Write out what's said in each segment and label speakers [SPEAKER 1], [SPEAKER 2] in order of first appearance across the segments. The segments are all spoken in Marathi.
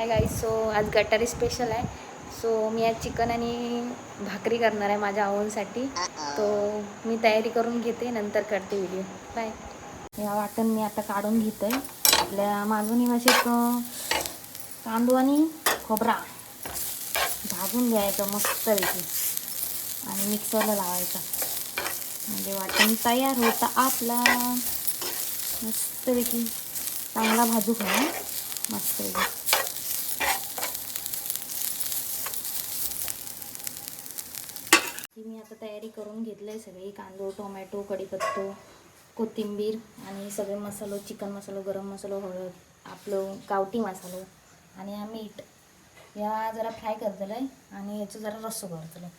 [SPEAKER 1] हाय गाईस सो आज गटारी स्पेशल आहे. सो मी आज चिकन आणि भाकरी करणार आहे माझ्या आवडीसाठी. तो मी तयारी करून घेते नंतर करते व्हिडिओ बाय या वाटण मी आता काढून घेते. आपल्या मागून भाषेत तांदूळ आणि खोबरा भाजून घ्यायचं मस्तपैकी आणि मिक्सरला लावायचा. म्हणजे वाटण तयार होता आपला. मस्तपैकी चांगला भाजू खावा मस्तपैकी ती मी आता तयारी करून घेतलं आहे सगळी. कांदो टोमॅटो कढीपत्तो कोथिंबीर आणि सगळे मसालो चिकन मसालो गरम मसालो हळद आपलं गावठी मसालो आणि हा मीठ. या जरा फ्राय करतलं आहे आणि याचं जरा रस्सो करतलं आहे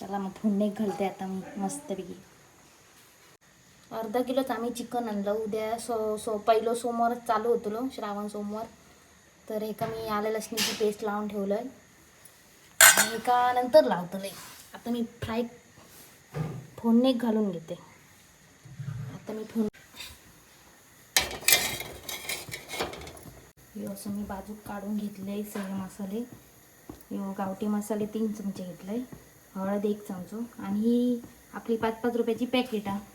[SPEAKER 1] त्याला मग फोडणे घालते आता मस्तपैकी. अर्धा किलोच आम्ही चिकन आणलं. उद्या सो सो पहिलं सोमवारच चालू होतो श्रावण सोमवार. तर एका मी आलं लसणीची पेस्ट लावून ठेवलं आहे आणि एका नंतर लावतो लई आता मी फ्राय फोडणे घालून घेते. आता मी फोन हे असं मी बाजूक काढून घेतले आहे सगळे मसाले. यो गावठी मसाले तीन चमचे घेतले आहे हळद एक चमचो. आणि ही आपली पाच पाच रुपयाची पॅकेट आहे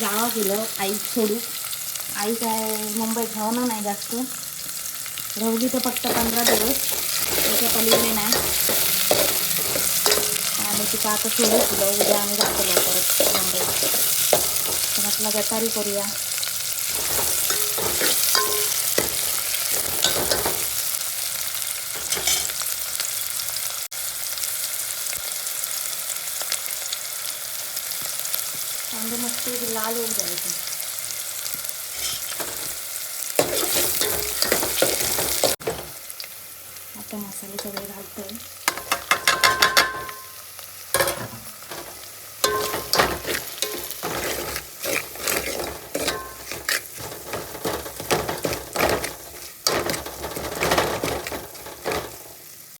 [SPEAKER 1] गावा गेलं. आई सोडू. आई काय मुंबईत धावणार नाही जास्त. रवली तर फक्त पंधरा दिवस. त्याच्या पलीकडे नाही. आणि तिथं आता सोडू तुला. उद्या आम्ही जातो परत मुंबईत तर म्हटलं गटारी करूया. कांदे मस्त लाल होऊ द्यायचे आता मसाले सगळे घालतोय.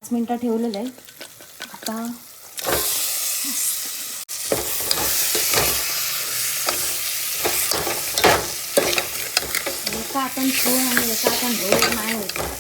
[SPEAKER 1] पाच मिनटं ठेवलेलं आहे. आता एका आपण ठेवून आणि एका आपण धुवून नाही होत.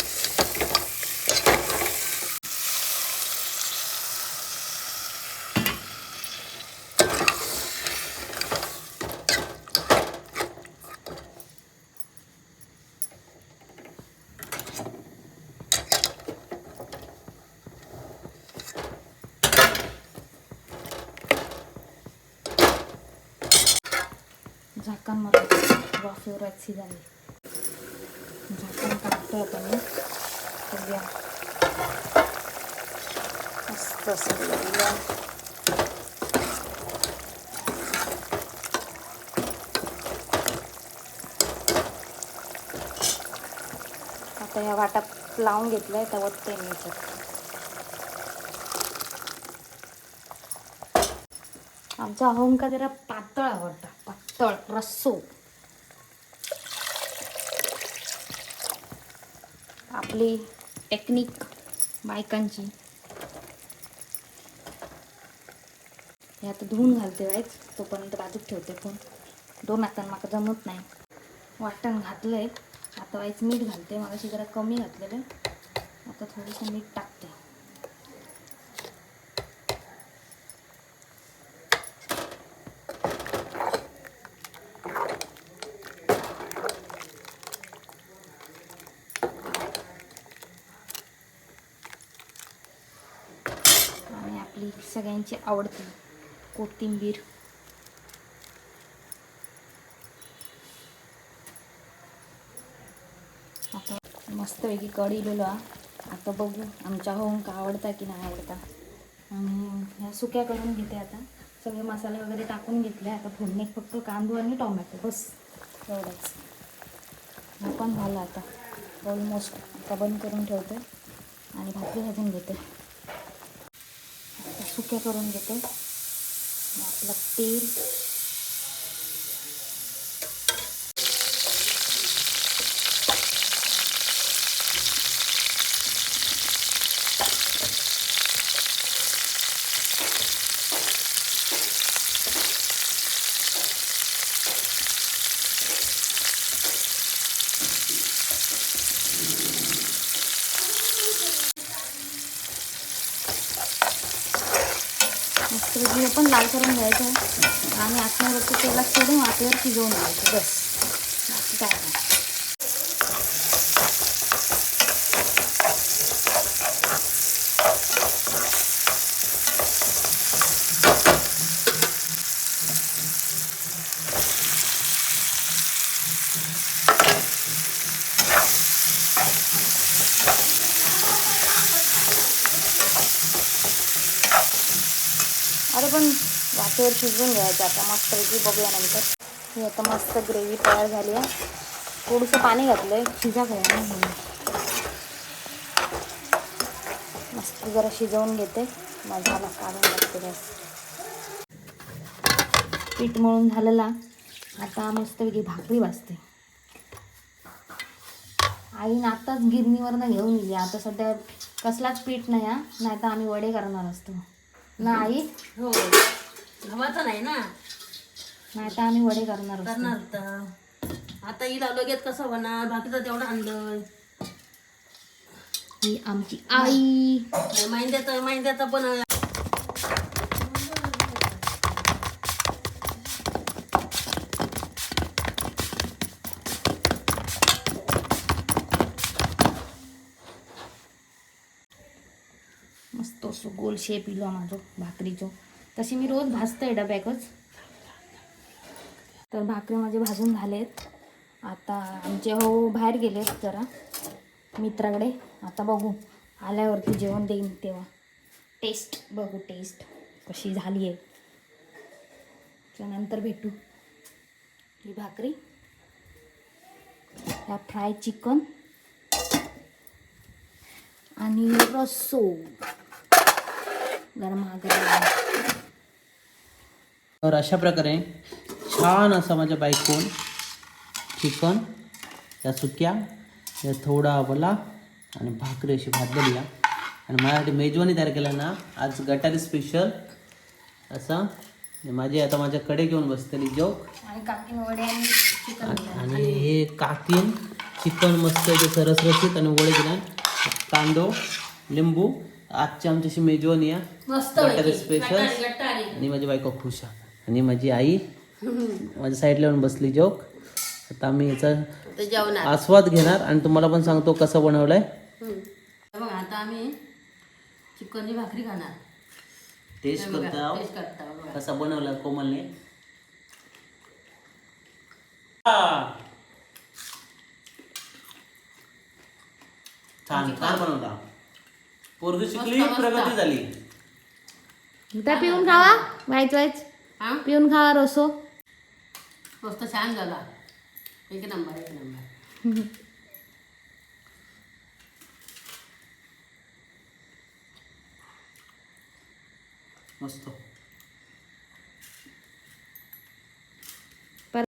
[SPEAKER 1] झाकण मारून वाफेवर वाची झाली झाकण काढतो आता मी मस्त असं आता ह्या वाटात लावून घेतलंय तर वत्ते मी याच्यात आमचा अहंकार जरा पातळ आवडता. पातळ रस्सो. आपली टेक्निक बायकांची. हे आता धुवून घालते वाईच तोपर्यंत बाजूक ठेवते पण दोन हातांना माका जमत नाही. वाटण घातलंय. आता वाईच मीठ घालते मला जरा कमी घातलेलं. आता थोडंसं मीठ टाकते आणि आपली सगळ्यांची आवडती कोथिंबीर. आता मस्तपैकी कढीलेलो. हा आता बघू आमच्या होऊन का आवडता की नाही आवडता. आणि ह्या सुक्या करून घेते आता. सगळे मसाले वगैरे टाकून घेतले. आता फोडणी फक्त कांदू आणि टोमॅटो. बस. एवढंच. हे पण झालं आता. ऑलमोस्ट आता बंद करून ठेवते. आणि भाकरी भाजून घेते. सुक्या करून घेते. आपलं तेल मस्त लाल करून घ्यायचं आहे आणि आतमध्ये तेलात सोडून वाटीवर शिजवून घ्यायचं बस. बाकी काय नाही. अरे पण वाटेवर शिजवून घ्यायचं. आता मस्तपैकी बघूया नंतर. ही आता मस्त ग्रेव्ही तयार झाली आहे. थोडंसं पाणी घातलं आहे शिजा घ्या मस्त जरा शिजवून घेते. मसाला काढून टाकते गॅस पीठ मळून झालेला. आता मस्तपैकी भाकरी भाजते. आईनं आत्ताच गिरणीवरनं घेऊन दिली. आता सध्या कसलाच पीठ नाही हा. नाही तर आम्ही वडे करणार असतो. ना आई
[SPEAKER 2] हो. गव्हाचा नाही ना?
[SPEAKER 1] नाही तर आम्ही वडे करणार असतो.
[SPEAKER 2] करणार तर. आता हिला लगेच कसं होणार? बाकीचं तेवढं आणलं
[SPEAKER 1] ही आमची आई.
[SPEAKER 2] महिंद्याचं महिंद्याचं पण
[SPEAKER 1] मस्त असं गोल शेप येलो माझो भाकरीचो. तशी मी रोज भाजते डब्याकच. तर भाकरी माझे भाजून झालेत. आता आमचे हो बाहेर गेलेत जरा मित्राकडे. आता बघू आल्यावरती जेवण देईन तेव्हा. टेस्ट बघू टेस्ट कशी झाली आहे. त्यानंतर भेटू. ही भाकरी. ह्या फ्राय चिकन. आणि
[SPEAKER 3] तर अशा प्रकारे छान असा माझ्या बायकोन चिकन या सुक्या या थोडा आपला आणि भाकरी अशी भाजलेली आणि माझ्यासाठी मेजवानी तयार केला ना आज गटारी स्पेशल असं माझी आता माझ्याकडे घेऊन बसलेली जोक.
[SPEAKER 1] आणि
[SPEAKER 3] हे काकीन चिकन मस्त सरसरशीत आणि वडे दिला. कांदो लिंबू आजची आमच्याशी मेजवानी आहे
[SPEAKER 2] मस्त
[SPEAKER 3] स्पेशल आणि माझी बायको खुश आहे. आणि माझी आई माझ्या साईडला येऊन बसली जोक आता आम्ही याचा आस्वाद घेणार आणि तुम्हाला पण सांगतो कसं बनवलंय.
[SPEAKER 2] बघा आता आम्ही चिकनची भाकरी खाणार.
[SPEAKER 3] टेस्ट करता
[SPEAKER 2] करता बघा.
[SPEAKER 3] कसा बनवला कोमलने. छान छान बनवला पोरगी शिकली प्रगती झाली.
[SPEAKER 1] त्या पिऊन खावा व्हायच
[SPEAKER 2] व्हायच.
[SPEAKER 1] पिऊन खावा रोसो.
[SPEAKER 2] रोस्त छान झाला. एक नंबर एक नंबर. मस्त.